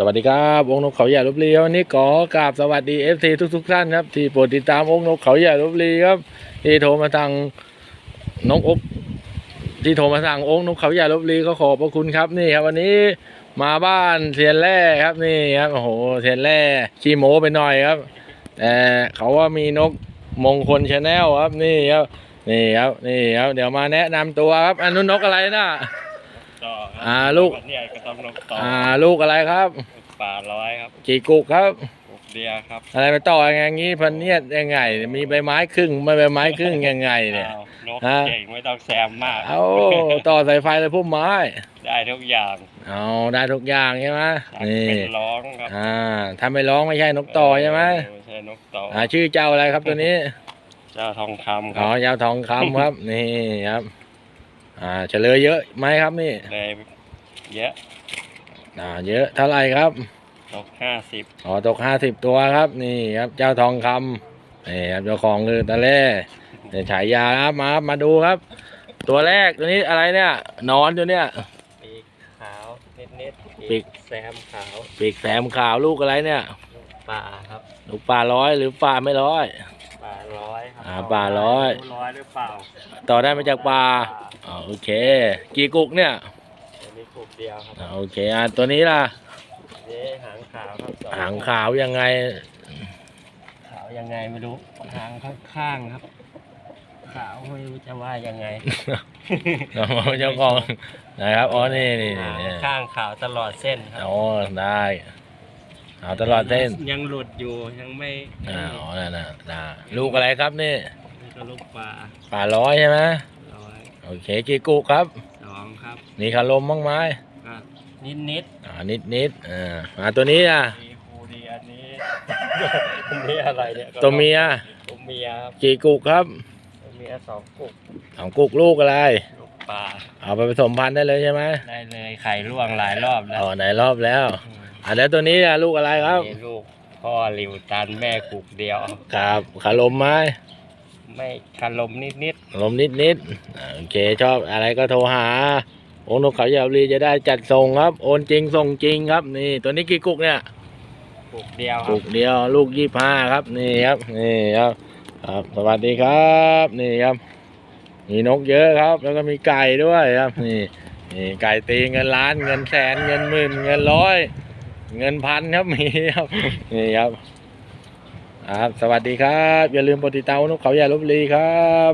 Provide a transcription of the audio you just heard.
สวัสดีครับองค์นกเขาใหญ่ลบบุรีครับวันนี้ขอกราบสวัสดีเอฟซีทุกทุกๆท่านครับที่โปรดติดตามองค์นกเขาใหญ่ลบบุรีครับที่โทรมาทางน้องอบที่โทรมาทางองค์นกเขาใหญ่ลบบุรีก็ขอบพระคุณครับนี่ครับ วันนี้มาบ้านเซียนแร่ครับนี่ครับโอ้โหเซียนแร่ขี้โม้ไปหน่อยครับแต่เขาว่ามีนกมงคลชาแนลครับนี่ครับนี่ครับนี่ครับเดี๋ยวมาแนะนำตัวครับอันนู้นนกอะไรนะ ต่อครับอ่าลูก เนี่ยก็ต้องนกต่ออ่าลูกอะไรครับ ป่าร้อยครับกี่กุกครับปลูกเดียครับอะไรไปต่ออย่างงี้พันเนียดยังไง มีใบไม้ครึ่งไม่ใบไม้ครึ่งยังไงเนี่ย อ้าวนกฮะ เก่งไม่ต้องแซมมากเอาต่อสายไฟเลยพุ่มไม้ได้ทุกอย่างเอาได้ทุกอย่างใช่ไหมสักนี่เป็นร้องครับอ่าถ้าไม่ร้องไม่ใช่นกต่อใช่ไหมไม่ใช่นกต่อออ่าชื่อเจ้าอะไรครับตัวนี้ เจ้าทองคำคอ๋อรับยาวทองคำครับ นี่ครับ อ่าเฉลยเยอะไหมครับนี่เลยเยอะอ่าเยอะเท่าไหร่ครับตกห้าสิบอ๋อตกห้าสิบตัวครับ นี่ครับเจ้าทองคำนี่ครับเจ้าของคือตะเล่เนี่ยฉายาครับมาครับมาดูครับ ตัวแรกตัวนี้อะไรเนี่ยนอนตัวเนี้ยปีกขาวนิดนิดๆปีกแซมขาวปีกแสมขาวลูกอะไรเนี่ยป่าครับลูกปลาร้อยหรือปลาไม่ร้อยป่าร้อยครัอ่าป่าร้อยร้อยหรือเปล่าต่อได้มาจากปลาอ๋อ โอเค กี่กุกเนี่ยอันนี้ปลูกเดียวครับอ่าโอเคอะตัวนี้ล่ะนี่หางขาวครับสอหางขาวยังไง ขาวยังไงไม่รู้ หางข้างๆครับ ขาวไม่รู้จะว่ายังไง เจ้าของนะครับ อ๋อ นี่นี่หางนี่ข้างขาวตลอดเส้นครับอ๋อ ได้เอาตลอดเส้นยังหลุดอยู่ยังไม่อ่าอ๋อนั่นน่ะน่ะลูกอะไรครับนี่นี่ก็ลูกปลาปลาร้อยใช่ไหมร้อย โอเคกี่กุครับ สองครับมีคารมบ้างไหมก็นิดนิดอ่านิดนิดอ่าอ่าตัวนี้อะๆมีคูดีอันนี้ อันนี้อะไรเนี่ยตัวเมียตัวเมียครับกี่กุครับตัวเมียสองกุกสองกุกลูกอะไร ลูกปลาเอาไปผสมพันธุ์ได้เลยใช่ไหมได้เลยไข่ร่วงหลายรอบแล้วอ๋อไหนรอบแล้วอ่าแล้วตัวนี้อะลูกอะไรครับ มีลูกพ่อริวตันแม่กุกเดียว ครับคารมไหม ไม่คารมนิดนิดคารมนิดนิดอ่าโอเคชอบอะไรก็โทรหาโอนกเขายาวรีจะได้จัดส่งครับ โอนจริงส่งจริงครับ นี่ ตัวนี้กี่กุกเนี่ยๆกุกเดียวครักุบกเดียวลูกยี่ห้าครับ นี่ครับ นี่ครับ ครับสวัสดีครับ นี่ครับ มีนกเยอะครับ แล้วก็มีไก่ด้วยครับ นี่นี่ไก่ตีเงินล้านเงินแสนเงินหมื่นเงินร้อย เงินพันครับมีครับนี่ครับ ครับ สวัสดีครับ อย่าลืมกดติดตามนกเขาใหญ่ลบลีครับ